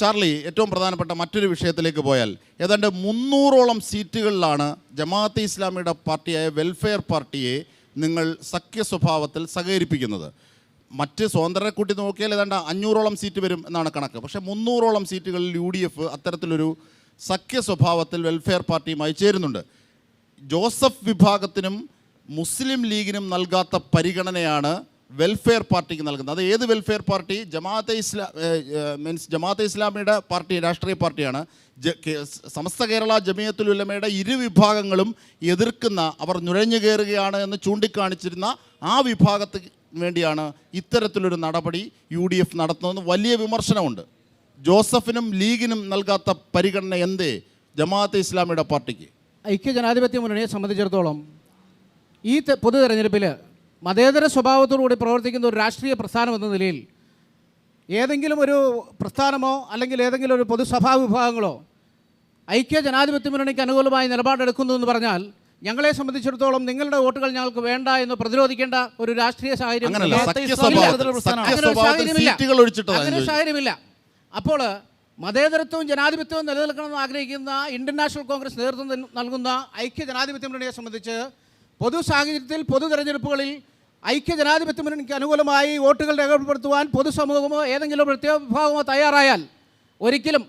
Charlie ഏറ്റവും പ്രധാനപ്പെട്ട മറ്റൊരു വിഷയത്തിലേക്ക് പോയാൽ ഏതാണ്ട് മുന്നൂറോളം സീറ്റുകളിലാണ് ജമാഅത്തെ ഇസ്ലാമിയുടെ പാർട്ടിയായ വെൽഫെയർ പാർട്ടിയെ നിങ്ങൾ സഖ്യ സ്വഭാവത്തിൽ സഹകരിപ്പിക്കുന്നത്. മറ്റ് സ്വതന്ത്രരെ കൂട്ടി നോക്കിയാൽ ഏതാണ്ട് അഞ്ഞൂറോളം സീറ്റ് വരും എന്നാണ് കണക്ക്. പക്ഷേ മുന്നൂറോളം സീറ്റുകളിൽ യു ഡി എഫ് അത്തരത്തിലൊരു സഖ്യ സ്വഭാവത്തിൽ വെൽഫെയർ പാർട്ടിയുമായി ചേരുന്നുണ്ട്. ജോസഫ് വിഭാഗത്തിനും മുസ്ലിം ലീഗിനും നൽകാത്ത പരിഗണനയാണ് വെൽഫെയർ പാർട്ടിക്ക് നൽകുന്നത്. അത് ഏത് welfare party Jamaat Islami Jamaat ഇസ്ലാമിയുടെ പാർട്ടി രാഷ്ട്രീയ പാർട്ടിയാണ്. സമസ്ത കേരള ജമിയത്തുൽ ഉലമയുടെ ഇരു വിഭാഗങ്ങളും എതിർക്കുന്ന അവർ നുഴഞ്ഞു കയറുകയാണ് എന്ന് ചൂണ്ടിക്കാണിച്ചിരുന്ന ആ വിഭാഗത്തിന് വേണ്ടിയാണ് ഇത്തരത്തിലൊരു നടപടി യു ഡി എഫ് നടത്തുന്നതെന്ന് വലിയ വിമർശനമുണ്ട്. ജോസഫിനും ലീഗിനും നൽകാത്ത പരിഗണന എന്തേ ജമാഅത്തെ ഇസ്ലാമിയുടെ പാർട്ടിക്ക്? ഐക്യ ജനാധിപത്യ മുന്നണിയെ സംബന്ധിച്ചിടത്തോളം ഈ പൊതു തെരഞ്ഞെടുപ്പിൽ മതേതര സ്വഭാവത്തോടുകൂടി പ്രവർത്തിക്കുന്ന ഒരു രാഷ്ട്രീയ പ്രസ്ഥാനം എന്ന നിലയിൽ ഏതെങ്കിലും ഒരു പ്രസ്ഥാനമോ അല്ലെങ്കിൽ ഏതെങ്കിലും ഒരു പൊതുസഭാ വിഭാഗങ്ങളോ ഐക്യ ജനാധിപത്യ മുന്നണിക്ക് അനുകൂലമായി നിലപാടെടുക്കുന്നു എന്ന് പറഞ്ഞാൽ ഞങ്ങളെ സംബന്ധിച്ചിടത്തോളം നിങ്ങളുടെ വോട്ടുകൾ ഞങ്ങൾക്ക് വേണ്ട എന്ന് പ്രതിരോധിക്കേണ്ട ഒരു രാഷ്ട്രീയ സാഹചര്യം അങ്ങനെ സാഹചര്യമില്ല. അപ്പോൾ മതേതരത്വവും ജനാധിപത്യവും നിലനിൽക്കണമെന്ന് ആഗ്രഹിക്കുന്ന ഇന്ത്യൻ നാഷണൽ കോൺഗ്രസ് നേതൃത്വം നൽകുന്ന ഐക്യ ജനാധിപത്യ മുന്നണിയെ സംബന്ധിച്ച് പൊതു സാഹചര്യത്തിൽ പൊതു തെരഞ്ഞെടുപ്പുകളിൽ ഐക്യ ജനാധിപത്യ മുന്നണിക്ക് അനുകൂലമായി വോട്ടുകൾ രേഖപ്പെടുത്തുവാൻ പൊതുസമൂഹമോ ഏതെങ്കിലും പ്രത്യേക വിഭാഗമോ തയ്യാറായാൽ ഒരിക്കലും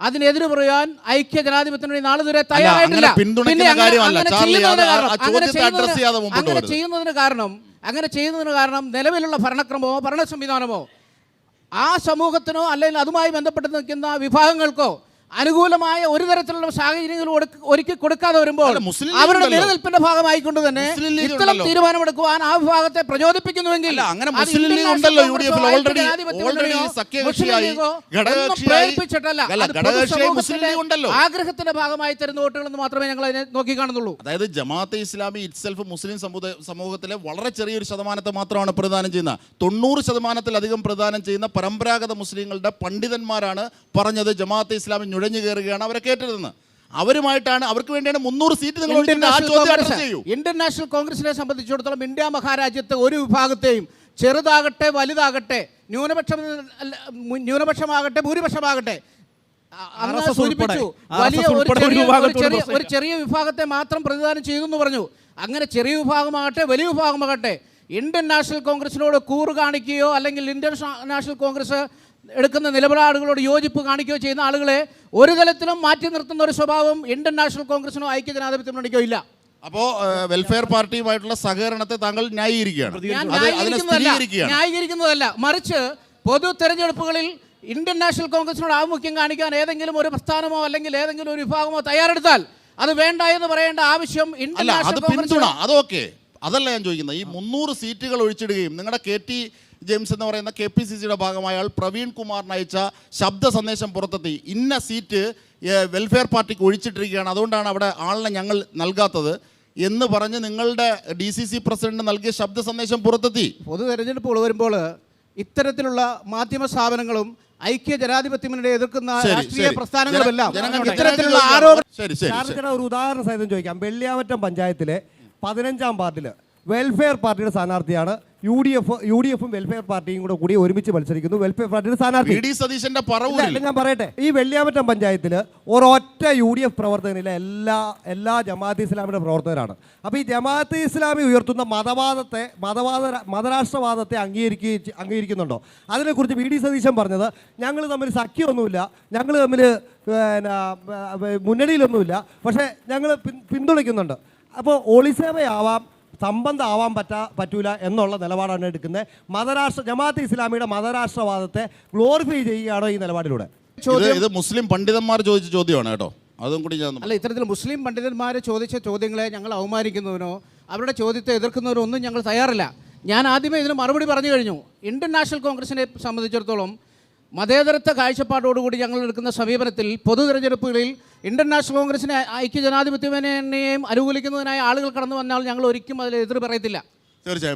അതിനെതിര് പറയാൻ ഐക്യ ജനാധിപത്യ മുന്നണി നാളെ വരെ തയ്യാറായിട്ടില്ല അങ്ങനെ. ചെയ്യുന്നതിന് കാരണം അങ്ങനെ ചെയ്യുന്നതിന് കാരണം നിലവിലുള്ള ഭരണക്രമമോ ഭരണ സംവിധാനമോ ആ സമൂഹത്തിനോ അല്ലെങ്കിൽ അതുമായി ബന്ധപ്പെട്ട് നിൽക്കുന്ന വിഭാഗങ്ങൾക്കോ അനുകൂലമായ ഒരു തരത്തിലുള്ള സാഹചര്യങ്ങൾ ഒരുക്കി കൊടുക്കാതെ വരുമ്പോൾ അവരുടെ നിലനിൽപ്പിന്റെ ഭാഗമായിക്കൊണ്ട് തന്നെ ഇത്തരം തീരുമാനമെടുക്കുവാൻ ആ വിഭാഗത്തെ പ്രചോദിപ്പിക്കുന്നുവെങ്കിൽ അങ്ങനെ മുസ്ലിം ലീഗ് ഉണ്ടല്ലോ യു ഡി എഫിൽ ഓൾറെഡി ഓൾറെഡി സഖ്യകക്ഷിയായി ഘടകകക്ഷിയായി ആഗ്രഹത്തിന്റെ ഭാഗമായി തരുന്ന വോട്ടുകൾ എന്ന് മാത്രമേ ഞങ്ങൾ അതിനെ നോക്കി കാണുന്നുള്ളൂ. അതായത് ജമാഅത്തെ ഇസ്ലാമി ഇറ്റ്സെൽഫ് മുസ്ലിം സമൂഹത്തിലെ വളരെ ചെറിയൊരു ശതമാനത്തെ മാത്രമാണ് പ്രദാനം ചെയ്യുന്നത്. തൊണ്ണൂറ് ശതമാനത്തിലധികം പ്രദാനം ചെയ്യുന്ന പരമ്പരാഗത മുസ്ലിങ്ങളുടെ പണ്ഡിതന്മാരാണ് പറഞ്ഞത് ജമാഅത്തെ ഇസ്ലാമി നുഴഞ്ഞു കയറുകയാണ് അവരെ കേട്ടിരുന്നത് അവരുമായിട്ടാണ് അവർക്ക് വേണ്ടിയാണ് മുന്നൂറ് സീറ്റ് നിങ്ങൾ ഇന്റർനാഷണൽ കോൺഗ്രസിനെ സംബന്ധിച്ചിടത്തോളം ഇന്ത്യ മഹാരാജ്യത്തെ ഒരു വിഭാഗത്തെയും ചെറുതാകട്ടെ വലുതാകട്ടെ ന്യൂനപക്ഷം ന്യൂനപക്ഷമാകട്ടെ ഭൂരിപക്ഷമാകട്ടെ സൂചിപ്പിച്ചു. വലിയ ഒരു. ചെറിയ വിഭാഗത്തെ മാത്രം പ്രതിദാനം ചെയ്തു എന്ന് പറഞ്ഞു. അങ്ങനെ ചെറിയ വിഭാഗമാകട്ടെ വലിയ വിഭാഗമാകട്ടെ ഇന്ത്യൻ നാഷണൽ കോൺഗ്രസിനോട് കൂറ് കാണിക്കുകയോ അല്ലെങ്കിൽ ഇന്ത്യൻ നാഷണൽ കോൺഗ്രസ് എടുക്കുന്ന നിലപാടുകളോട് യോജിപ്പ് കാണിക്കുകയോ ചെയ്യുന്ന ആളുകളെ ഒരു തലത്തിലും മാറ്റി നിർത്തുന്ന ഒരു സ്വഭാവം ഇന്ത്യൻ നാഷണൽ കോൺഗ്രസിനോ ഐക്യ ജനാധിപത്യ മുന്നണിക്കോ ഇല്ല. അപ്പോ വെൽഫെയർ പാർട്ടിയുമായിട്ടുള്ള സഹകരണത്തെ താങ്കൾ ന്യായീകരിക്കുകയാണ്. അതിനെ ന്യായീകരിക്കുന്നതല്ല. ന്യായീകരിക്കുന്നതല്ല. മറിച്ച് പൊതു തെരഞ്ഞെടുപ്പുകളിൽ ഇന്ത്യൻ നാഷണൽ കോൺഗ്രസിനോട് ആഭിമുഖ്യം കാണിക്കാൻ ഏതെങ്കിലും ഒരു പ്രസ്ഥാനമോ അല്ലെങ്കിൽ ഏതെങ്കിലും ഒരു വിഭാഗമോ തയ്യാറെടുത്താൽ അത് വേണ്ട എന്ന് പറയേണ്ട ആവശ്യം ഇന്ത്യൻ അല്ല അത് നാഷണൽ പിന്തുണ കോൺഗ്രസ് അതല്ല ഞാൻ ചോദിക്കുന്നത് ഈ മുന്നൂറ് സീറ്റുകൾ ഒഴിച്ചിടുകയും നിങ്ങളുടെ കെ ടി ജെയിംസ് എന്ന് പറയുന്ന കെ പി സി സിയുടെ ഭാഗമായ ആൾ പ്രവീൺ കുമാറിന് അയച്ച ശബ്ദ സന്ദേശം പുറത്തെത്തി. ഇന്ന സീറ്റ് വെൽഫെയർ പാർട്ടിക്ക് ഒഴിച്ചിട്ടിരിക്കുകയാണ്. അതുകൊണ്ടാണ് അവിടെ ആളിനെ ഞങ്ങൾ നൽകാത്തത്. എന്ന് പറഞ്ഞ് നിങ്ങളുടെ ഡി സി സി പ്രസിഡന്റ് നൽകിയ ശബ്ദ സന്ദേശം പുറത്തെത്തി. പൊതു തെരഞ്ഞെടുപ്പുകൾ വരുമ്പോൾ ഇത്തരത്തിലുള്ള മാധ്യമ സ്ഥാപനങ്ങളും ഐക്യ ജനാധിപത്യ മുന്നണി എതിർക്കുന്ന രാഷ്ട്രീയ പ്രസ്ഥാനങ്ങളും പ്രസ്ഥാനങ്ങളുമെല്ലാം ഇത്തരത്തിലുള്ള ആരോപണം ഒരു ഉദാഹരണം സഹിതം ചോദിക്കാം. വെള്ളിയാമറ്റം പഞ്ചായത്തിലെ പതിനഞ്ചാം വാർഡിൽ വെൽഫെയർ പാർട്ടിയുടെ സ്ഥാനാർത്ഥിയാണ്. U D F U D എഫും വെൽഫെയർ പാർട്ടിയും കൂടെ കൂടി ഒരുമിച്ച് മത്സരിക്കുന്നു. വെൽഫെയർ പാർട്ടിയുടെ സ്ഥാനാർത്ഥി. സതീശന്റെ ഞാൻ പറയട്ടെ. ഈ വെള്ളിയാമറ്റം പഞ്ചായത്തിൽ ഒരൊറ്റ യു ഡി എഫ് പ്രവർത്തകനില്ല എല്ലാ എല്ലാ ജമാഅത്ത് ഇസ്ലാമിയുടെ പ്രവർത്തകരാണ്. അപ്പോൾ ഈ ജമാഅത്ത് ഇസ്ലാമി ഉയർത്തുന്ന മതവാദത്തെ മതവാദ മതരാഷ്ട്രവാദത്തെ അംഗീകരിക്കുക അംഗീകരിക്കുന്നുണ്ടോ? അതിനെക്കുറിച്ച് വി ഡി സതീശൻ പറഞ്ഞത് ഞങ്ങൾ തമ്മിൽ സഖ്യമൊന്നുമില്ല ഞങ്ങൾ തമ്മിൽ മുന്നണിയിലൊന്നുമില്ല പക്ഷേ ഞങ്ങൾ പിന്തുണയ്ക്കുന്നുണ്ട്. അപ്പോൾ ഒളിസേവയാവാം സംബന്ധമാവാൻ പറ്റാ പറ്റൂല എന്നുള്ള നിലപാടാണ് എടുക്കുന്നത്. മതരാഷ്ട്ര ജമാഅത്ത് ഇസ്ലാമിയുടെ മതരാഷ്ട്രവാദത്തെ ഗ്ലോറിഫൈ ചെയ്യുകയാണോ ഈ നിലപാടിലൂടെ? ഇത് മുസ്ലിം പണ്ഡിതന്മാർ ചോദിച്ച ചോദ്യമാണ് കേട്ടോ. അതും കൂടി ഞാൻ അല്ല ഇത്തരത്തിൽ മുസ്ലിം പണ്ഡിതന്മാർ ചോദിച്ച ചോദ്യങ്ങളെ ഞങ്ങൾ അവമാനിക്കുന്നതിനോ അവരുടെ ചോദ്യത്തെ എതിർക്കുന്നവരോ ഒന്നും ഞങ്ങൾ തയ്യാറില്ല. ഞാൻ ആദ്യമേ ഇതിന് മറുപടി പറഞ്ഞു കഴിഞ്ഞു. ഇന്ത്യൻ നാഷണൽ കോൺഗ്രസിനെ സംബന്ധിച്ചിടത്തോളം മതേതരത്വ കാഴ്ചപ്പാടോടുകൂടി ഞങ്ങൾ എടുക്കുന്ന സമീപനത്തിൽ പൊതു തെരഞ്ഞെടുപ്പുകളിൽ ഇന്ത്യൻ നാഷണൽ കോൺഗ്രസിനെ ഐക്യ ജനാധിപത്യ മുന്നണിയെയും അനുകൂലിക്കുന്നതിനായി ആളുകൾ കടന്നു വന്നാൽ ഞങ്ങൾ ഒരിക്കലും അതിൽ എതിർ പറയത്തില്ല. തീർച്ചയായും.